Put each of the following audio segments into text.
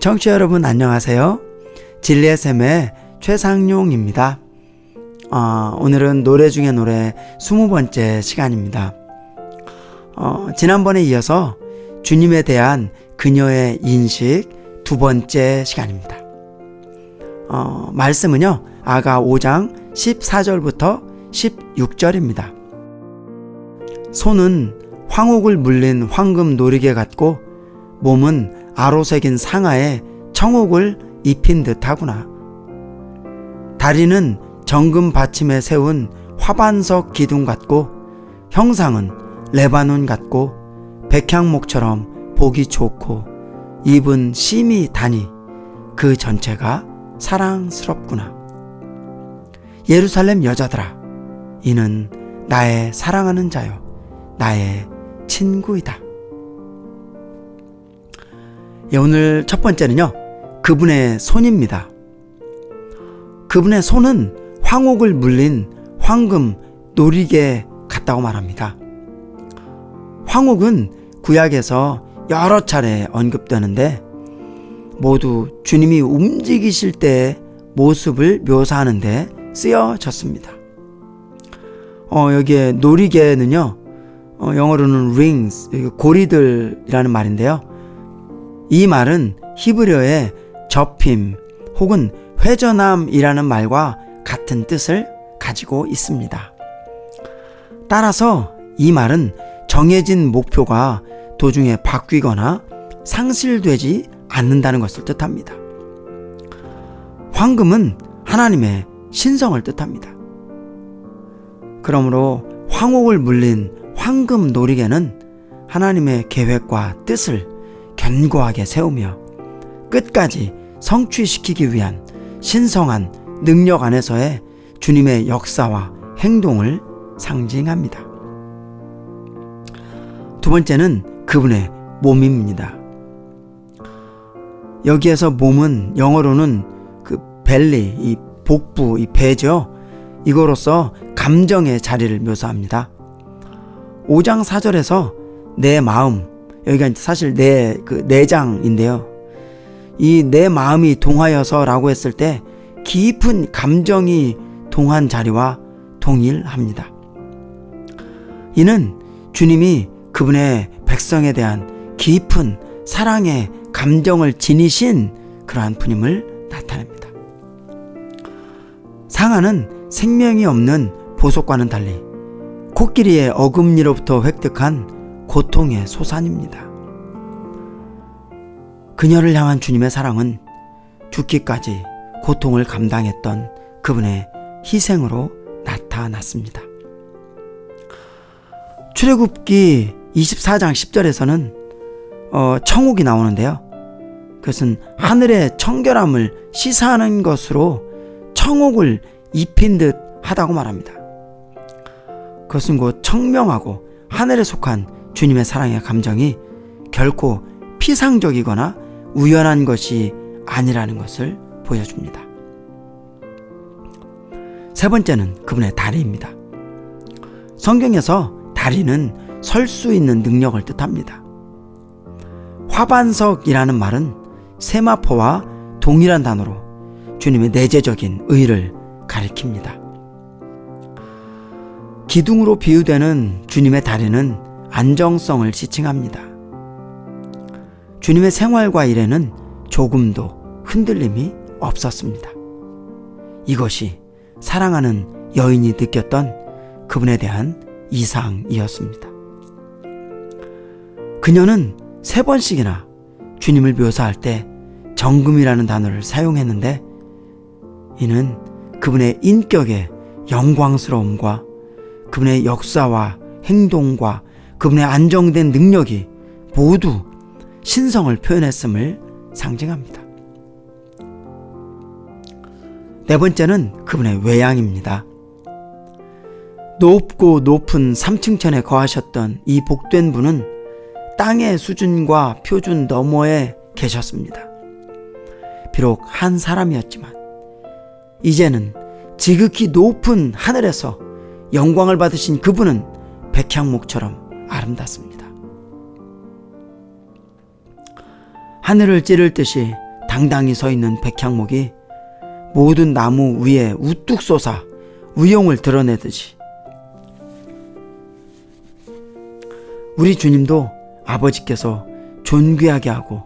청취자 여러분 안녕하세요. 진리의 샘의 최상용입니다. 어, 오늘은 노래 중에 노래 20번째 시간입니다. 어, 지난번에 이어서 주님에 대한 그녀의 인식 두 번째 시간입니다. 어, 말씀은요, 아가 5장 14절부터 16절입니다. 손은 황옥을 물린 황금 놀이개 같고 몸은 아로색인 상아에 청옥을 입힌 듯하구나. 다리는 정금 받침에 세운 화반석 기둥 같고 형상은 레바논 같고 백향목처럼 보기 좋고 입은 심이 다니 그 전체가 사랑스럽구나. 예루살렘 여자들아, 이는 나의 사랑하는 자요, 나의 친구이다. 예, 오늘 첫 번째는요, 그분의 손입니다. 그분의 손은 황옥을 물린 황금 놀이개 같다고 말합니다. 황옥은 구약에서 여러 차례 언급되는데 모두 주님이 움직이실 때의 모습을 묘사하는데 쓰여졌습니다. 어, 여기에 놀이개는요, 어, 영어로는 rings, 고리들이라는 말인데요. 이 말은 히브리어의 접힘 혹은 회전함이라는 말과 같은 뜻을 가지고 있습니다. 따라서 이 말은 정해진 목표가 도중에 바뀌거나 상실되지 않는다는 것을 뜻합니다. 황금은 하나님의 신성을 뜻합니다. 그러므로 황옥을 물린 황금 놀이개는 하나님의 계획과 뜻을 견고하게 세우며 끝까지 성취시키기 위한 신성한 능력 안에서의 주님의 역사와 행동을 상징합니다. 두 번째는 그분의 몸입니다. 여기에서 몸은 영어로는 그 벨리, 이 복부, 이 배죠. 이거로서 감정의 자리를 묘사합니다. 5장 4절에서 내 마음, 여기가 사실 내 그 내장인데요. 이 내 마음이 동하여서라고 했을 때 깊은 감정이 동한 자리와 동일합니다. 이는 주님이 그분의 백성에 대한 깊은 사랑의 감정을 지니신 그러한 분임을 나타냅니다. 상아는 생명이 없는 보석과는 달리 코끼리의 어금니로부터 획득한 고통의 소산입니다. 그녀를 향한 주님의 사랑은 죽기까지 고통을 감당했던 그분의 희생으로 나타났습니다. 출애굽기 24장 10절에서는 어, 청옥이 나오는데요. 그것은 하늘의 청결함을 시사하는 것으로 청옥을 입힌 듯 하다고 말합니다. 그것은 곧 청명하고 하늘에 속한 주님의 사랑의 감정이 결코 피상적이거나 우연한 것이 아니라는 것을 보여줍니다. 세 번째는 그분의 다리입니다. 성경에서 다리는 설 수 있는 능력을 뜻합니다. 화반석이라는 말은 세마포와 동일한 단어로 주님의 내재적인 의를 가리킵니다. 기둥으로 비유되는 주님의 다리는 안정성을 지칭합니다. 주님의 생활과 일에는 조금도 흔들림이 없었습니다. 이것이 사랑하는 여인이 느꼈던 그분에 대한 이상이었습니다. 그녀는 세 번씩이나 주님을 묘사할 때 정금이라는 단어를 사용했는데 이는 그분의 인격의 영광스러움과 그분의 역사와 행동과 그분의 안정된 능력이 모두 신성을 표현했음을 상징합니다. 네 번째는 그분의 외양입니다. 높고 높은 삼층천에 거하셨던 이 복된 분은 땅의 수준과 표준 너머에 계셨습니다. 비록 한 사람이었지만 이제는 지극히 높은 하늘에서 영광을 받으신 그분은 백향목처럼 아름답습니다. 하늘을 찌를 듯이 당당히 서 있는 백향목이 모든 나무 위에 우뚝 솟아 위용을 드러내듯이 우리 주님도 아버지께서 존귀하게 하고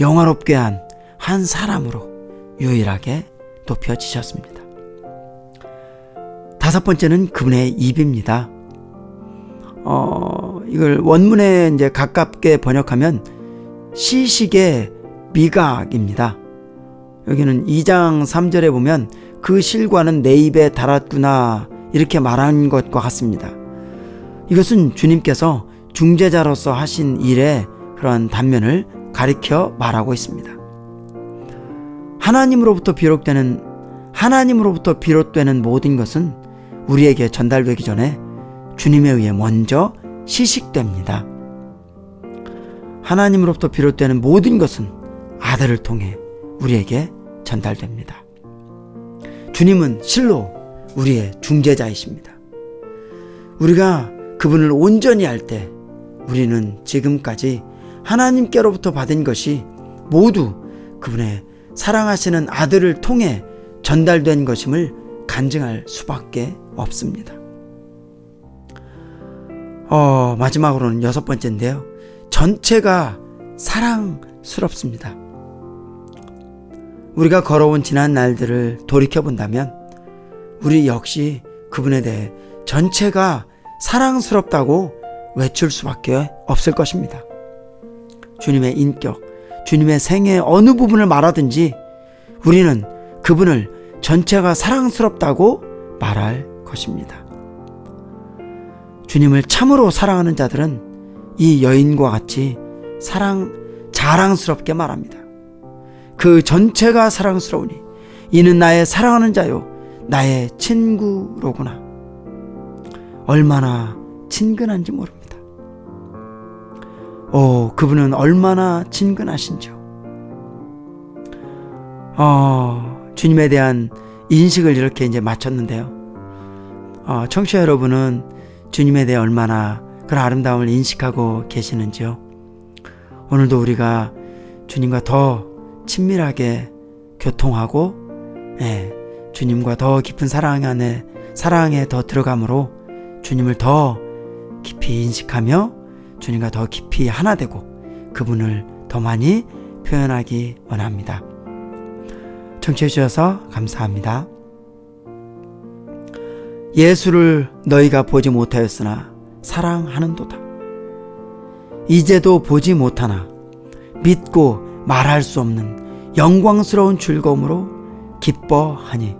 영화롭게 한 한 사람으로 유일하게 높여지셨습니다. 다섯 번째는 그분의 입입니다. 어, 이걸 원문에 이제 가깝게 번역하면 시식의 미각입니다. 여기는 2장 3절에 보면 그 실과는 내 입에 달았구나 이렇게 말한 것과 같습니다. 이것은 주님께서 중재자로서 하신 일의 그러한 단면을 가리켜 말하고 있습니다. 하나님으로부터 비롯되는 하나님으로부터 비롯되는 모든 것은 우리에게 전달되기 전에 주님에 의해 먼저 시식됩니다. 하나님으로부터 비롯되는 모든 것은 아들을 통해 우리에게 전달됩니다. 주님은 실로 우리의 중재자이십니다. 우리가 그분을 온전히 알 때 우리는 지금까지 하나님께로부터 받은 것이 모두 그분의 사랑하시는 아들을 통해 전달된 것임을 간증할 수밖에 없습니다. 어, 마지막으로는 여섯 번째인데요. 전체가 사랑스럽습니다. 우리가 걸어온 지난 날들을 돌이켜 본다면 우리 역시 그분에 대해 전체가 사랑스럽다고 외칠 수밖에 없을 것입니다. 주님의 인격, 주님의 생의 어느 부분을 말하든지 우리는 그분을 전체가 사랑스럽다고 말할 것입니다. 주님을 참으로 사랑하는 자들은 이 여인과 같이 사랑, 자랑스럽게 말합니다. 그 전체가 사랑스러우니 이는 나의 사랑하는 자요, 나의 친구로구나. 얼마나 친근한지 모릅니다. 오, 그분은 얼마나 친근하신지요. 어, 주님에 대한 인식을 이렇게 이제 마쳤는데요. 어, 청취자 여러분은 주님에 대해 얼마나 그런 아름다움을 인식하고 계시는지요? 오늘도 우리가 주님과 더 친밀하게 교통하고, 예, 주님과 더 깊은 사랑 안에, 사랑에 더 들어감으로 주님을 더 깊이 인식하며 주님과 더 깊이 하나 되고 그분을 더 많이 표현하기 원합니다. 청취해 주셔서 감사합니다. 예수를 너희가 보지 못하였으나 사랑하는도다. 이제도 보지 못하나 믿고 말할 수 없는 영광스러운 즐거움으로 기뻐하니.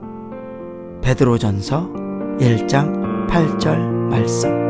베드로전서 1장 8절 말씀.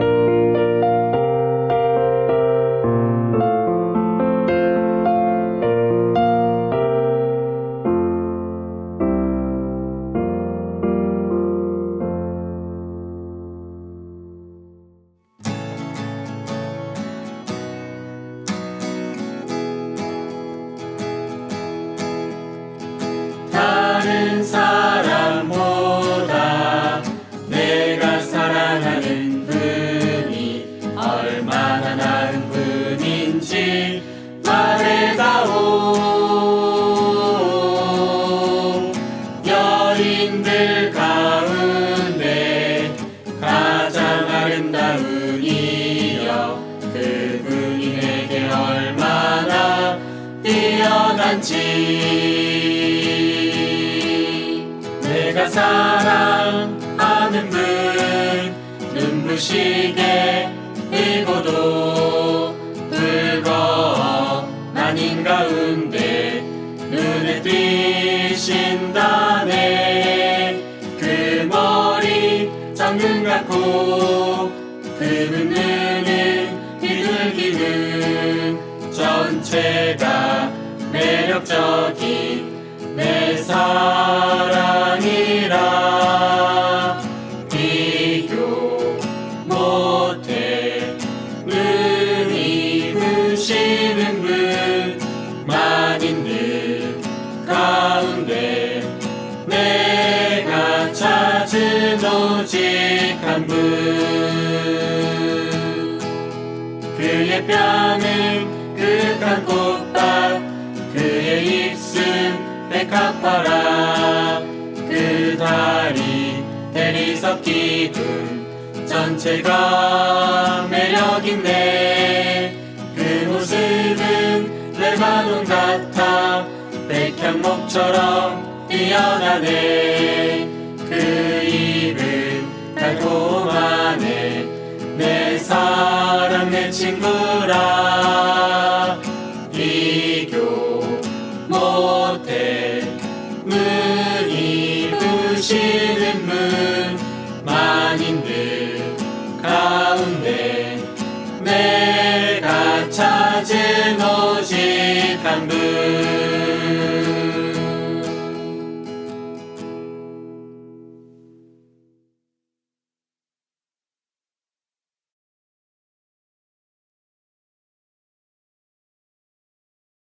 이여 그분이 내게 얼마나 뛰어난지. 내가 사랑하는 분 눈부시게 뜨고도 뜨거운 난인 가운데 눈에 띄신다네 그 머리 정금 같고 전체가 매력적인 내 사랑이라. 비교 못해 눈이 부시는 분 만인들 가운데 내가 찾은 오직 한분. 그의 뺨은 극한 꽃밭 그의 입술 갚아라. 그 다리 대리석 기둥 전체가 매력있네 그 모습은 레바논 같아 백향목처럼 뛰어나네. 그 입은 달콤하네. 내 사랑 내 친구라 ちの時間分